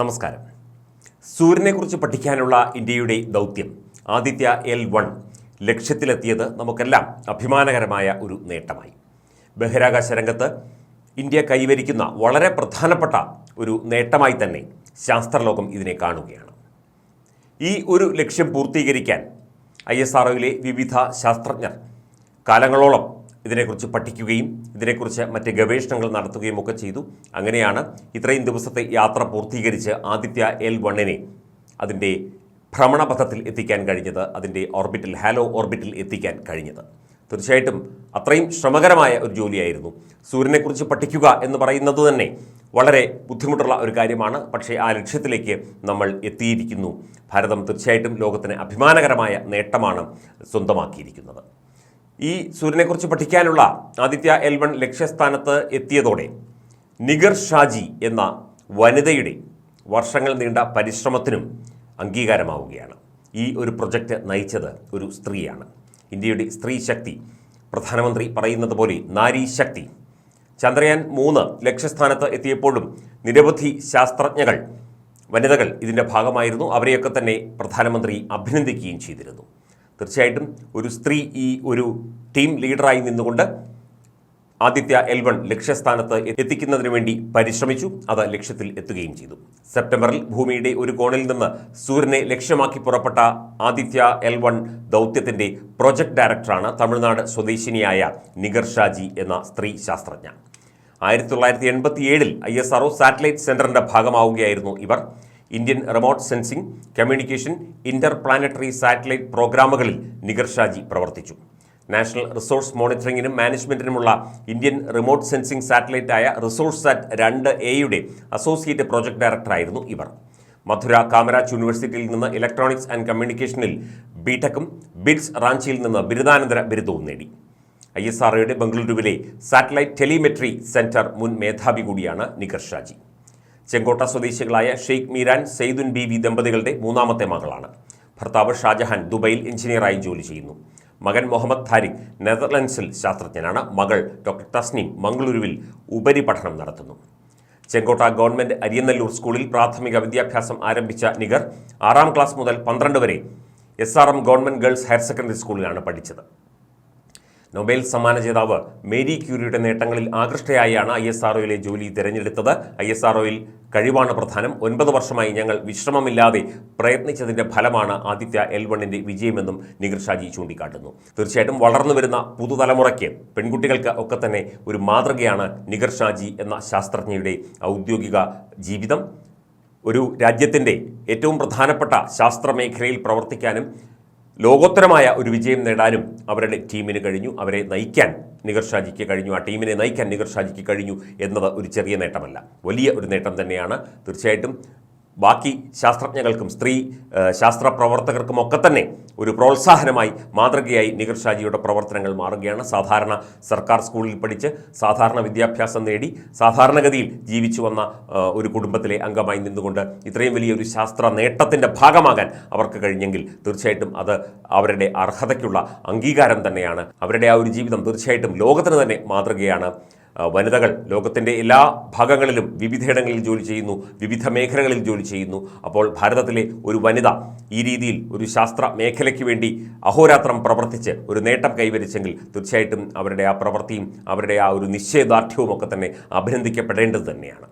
നമസ്കാരം. സൂര്യനെക്കുറിച്ച് പഠിക്കാനുള്ള ഇന്ത്യയുടെ ദൗത്യം ആദിത്യ എൽ വൺ ലക്ഷ്യത്തിലെത്തിയത് നമുക്കെല്ലാം അഭിമാനകരമായ ഒരു നേട്ടമായി. ബഹിരാകാശ രംഗത്ത് ഇന്ത്യ കൈവരിക്കുന്ന വളരെ പ്രധാനപ്പെട്ട ഒരു നേട്ടമായി തന്നെ ശാസ്ത്രലോകം ഇതിനെ കാണുകയാണ്. ഈ ഒരു ലക്ഷ്യം പൂർത്തീകരിക്കാൻ ഐ എസ് ആർഒയിലെ വിവിധ ശാസ്ത്രജ്ഞർ കാലങ്ങളോളം ഇതിനെക്കുറിച്ച് പഠിക്കുകയും ഇതിനെക്കുറിച്ച് മറ്റ് ഗവേഷണങ്ങൾ നടത്തുകയും ഒക്കെ ചെയ്തു. അങ്ങനെയാണ് ഇത്രയും ദിവസത്തെ യാത്ര പൂർത്തീകരിച്ച് ആദിത്യ എൽ വണ്ണിനെ അതിന്റെ ഭ്രമണപഥത്തിൽ എത്തിക്കാൻ കഴിഞ്ഞത് അതിന്റെ ഓർബിറ്റിൽ ഹാലോ ഓർബിറ്റിൽ എത്തിക്കാൻ കഴിഞ്ഞത്. തീർച്ചയായിട്ടും അത്രയും ശ്രമകരമായ ഒരു ജോലിയായിരുന്നു. സൂര്യനെക്കുറിച്ച് പഠിക്കുക എന്ന് പറയുന്നത് തന്നെ വളരെ ബുദ്ധിമുട്ടുള്ള ഒരു കാര്യമാണ്. പക്ഷേ ആ ലക്ഷ്യത്തിലേക്ക് നമ്മൾ എത്തിയിരിക്കുന്നു. ഭാരതം തീർച്ചയായിട്ടും ലോകത്തിന് അഭിമാനകരമായ നേട്ടമാണ് സ്വന്തമാക്കിയിരിക്കുന്നത്. ഈ സൂര്യനെക്കുറിച്ച് പഠിക്കാനുള്ള ആദിത്യ എൽ വൺ ലക്ഷ്യസ്ഥാനത്ത് എത്തിയതോടെ നിഗർ ഷാജി എന്ന വനിതയുടെ വർഷങ്ങൾ നീണ്ട പരിശ്രമത്തിനും അംഗീകാരമാവുകയാണ്. ഈ ഒരു പ്രൊജക്റ്റ് നയിച്ചത് ഒരു സ്ത്രീയാണ്. ഇന്ത്യയുടെ സ്ത്രീ ശക്തി പ്രധാനമന്ത്രി പറയുന്നത് പോലെ നാരി ശക്തി. ചന്ദ്രയാൻ മൂന്ന് ലക്ഷ്യസ്ഥാനത്ത് എത്തിയപ്പോഴും നിരവധി ശാസ്ത്രജ്ഞകൾ വനിതകൾ ഇതിന്റെ ഭാഗമായിരുന്നു. അവരെയൊക്കെ തന്നെ പ്രധാനമന്ത്രി അഭിനന്ദിക്കുകയും ചെയ്തിരുന്നു. തീർച്ചയായിട്ടും ഒരു സ്ത്രീ ഈ ഒരു ടീം ലീഡറായി നിന്നുകൊണ്ട് ആദിത്യ എൽ വൺ ലക്ഷ്യസ്ഥാനത്ത് എത്തിക്കുന്നതിന് വേണ്ടി പരിശ്രമിച്ചു. അത് ലക്ഷ്യത്തിൽ എത്തുകയും ചെയ്തു. സെപ്റ്റംബറിൽ ഭൂമിയുടെ ഒരു കോണിൽ നിന്ന് സൂര്യനെ ലക്ഷ്യമാക്കി പുറപ്പെട്ട ആദിത്യ എൽ വൺ ദൗത്യത്തിന്റെ പ്രൊജക്ട് ഡയറക്ടറാണ് തമിഴ്നാട് സ്വദേശിനിയായ നിഗർ ഷാജി എന്ന സ്ത്രീ ശാസ്ത്രജ്ഞ. ആയിരത്തി തൊള്ളായിരത്തി എൺപത്തി ഏഴിൽ ഐ എസ് ആർഒ സാറ്റലൈറ്റ് സെന്ററിന്റെ ഭാഗമാവുകയായിരുന്നു ഇവർ. Indian remote sensing communication interplanetary satellite പ്രോഗ്രാമുകളിൽ നിഗർ ഷാജി പ്രവർത്തിച്ചു. നാഷണൽ റിസോഴ്സ് മോണിറ്ററിംഗിനും മാനേജ്മെന്റിനുമുള്ള ഇന്ത്യൻ റിമോട്ട് സെൻസിംഗ് സാറ്റലൈറ്റായ റിസോഴ്സ് സാറ്റ് രണ്ട് എയുടെ അസോസിയേറ്റ് പ്രോജക്ട് ഡയറക്ടറായിരുന്നു ഇവർ. മധുര കാമരാജ് യൂണിവേഴ്സിറ്റിയിൽ നിന്ന് ഇലക്ട്രോണിക്സ് ആൻഡ് കമ്മ്യൂണിക്കേഷനിൽ ബിടെക്കും ബിഡ്സ് റാഞ്ചിയിൽ നിന്ന് ബിരുദാനന്തര ബിരുദവും നേടി. ഐ എസ് ആർഒയുടെ ബംഗളൂരുവിലെ സാറ്റലൈറ്റ് ടെലിമെട്രി സെന്റർ മുൻ മേധാവി കൂടിയാണ് നിഖർ ഷാജി ചെങ്കോട്ട സ്വദേശികളായ ഷെയ്ഖ് മീരാൻ സെയ്ദുൻ വി ദമ്പതികളുടെ മൂന്നാമത്തെ മകളാണ്. ഭർത്താവ് ഷാജഹാൻ ദുബൈയിൽ എഞ്ചിനീയറായി ജോലി ചെയ്യുന്നു. മകൻ മുഹമ്മദ് താരിഖ് നെതർലൻഡ്സിൽ ശാസ്ത്രജ്ഞനാണ്. മകൾ ഡോക്ടർ തസ്നീം മംഗളൂരുവിൽ ഉപരിപഠനം നടത്തുന്നു. ചെങ്കോട്ട ഗവൺമെന്റ് അരിയന്നല്ലൂർ സ്കൂളിൽ പ്രാഥമിക വിദ്യാഭ്യാസം ആരംഭിച്ച നിഗർ ആറാം ക്ലാസ് മുതൽ പന്ത്രണ്ട് വരെ S R M government girls higher secondary സ്കൂളിലാണ് പഠിച്ചത്. നൊബേൽ സമ്മാന ജേതാവ് മേരി ക്യൂരിയുടെ നേട്ടങ്ങളിൽ ആകൃഷ്ടയായാണ് ഐ എസ് ആർഒയിലെ ജോലി തിരഞ്ഞെടുത്തത്. ഐ എസ് ആർഒയിൽ കഴിവാണ് പ്രധാനം. ഒൻപത് വർഷമായി ഞങ്ങൾ വിശ്രമമില്ലാതെ പ്രയത്നിച്ചതിന്റെ ഫലമാണ് ആദിത്യ എൽ വണ്ണിന്റെ വിജയമെന്നും നിഗർ ഷാജി ചൂണ്ടിക്കാട്ടുന്നു. തീർച്ചയായിട്ടും വളർന്നു വരുന്ന പുതുതലമുറയ്ക്ക് പെൺകുട്ടികൾക്ക് ഒക്കെ തന്നെ ഒരു മാതൃകയാണ് നിഗർ ഷാജി എന്ന ശാസ്ത്രജ്ഞയുടെ ഔദ്യോഗിക ജീവിതം. ഒരു രാജ്യത്തിന്റെ ഏറ്റവും പ്രധാനപ്പെട്ട ശാസ്ത്രമേഖലയിൽ പ്രവർത്തിക്കാനും ലോകോത്തരമായ ഒരു വിജയം നേടാനും അവരുടെ ടീമിന് കഴിഞ്ഞു. അവരെ നയിക്കാൻ നിഗർ ഷാജിക്ക് കഴിഞ്ഞു. ആ ടീമിനെ നയിക്കാൻ നിഗർ ഷാജിക്ക് കഴിഞ്ഞു എന്നത് ഒരു ചെറിയ നേട്ടമല്ല. വലിയ ഒരു നേട്ടം തന്നെയാണ്. തീർച്ചയായിട്ടും ബാക്കി ശാസ്ത്രജ്ഞകൾക്കും സ്ത്രീ ശാസ്ത്ര പ്രവർത്തകർക്കും ഒക്കെ തന്നെ ഒരു പ്രോത്സാഹനമായി മാതൃകയായി നിഗർ ഷാജിയുടെ പ്രവർത്തനങ്ങൾ മാറുകയാണ്. സാധാരണ സർക്കാർ സ്കൂളിൽ പഠിച്ച് സാധാരണ വിദ്യാഭ്യാസം നേടി സാധാരണഗതിയിൽ ജീവിച്ചു വന്ന ഒരു കുടുംബത്തിലെ അംഗമായി നിന്നുകൊണ്ട് ഇത്രയും വലിയൊരു ശാസ്ത്ര നേട്ടത്തിന്റെ ഭാഗമാകാൻ അവർക്ക് കഴിഞ്ഞെങ്കിൽ തീർച്ചയായിട്ടും അത് അവരുടെ അർഹതയ്ക്കുള്ള അംഗീകാരം തന്നെയാണ്. അവരുടെ ആ ഒരു ജീവിതം തീർച്ചയായിട്ടും ലോകത്തിന് തന്നെ മാതൃകയാണ്. വനിതകൾ ലോകത്തിന്റെ എല്ലാ ഭാഗങ്ങളിലും വിവിധയിടങ്ങളിൽ ജോലി ചെയ്യുന്നു വിവിധ മേഖലകളിൽ ജോലി ചെയ്യുന്നു. അപ്പോൾ ഭാരതത്തിലെ ഒരു വനിത ഈ രീതിയിൽ ഒരു ശാസ്ത്ര മേഖലയ്ക്ക് വേണ്ടി അഹോരാത്രം പ്രവർത്തിച്ച് ഒരു നേട്ടം കൈവരിച്ചെങ്കിൽ തീർച്ചയായിട്ടും അവരുടെ ആ പ്രവൃത്തിയും അവരുടെ ആ ഒരു നിശ്ചയദാർഢ്യവും ഒക്കെ തന്നെ അഭിനന്ദിക്കപ്പെടേണ്ടത് തന്നെയാണ്.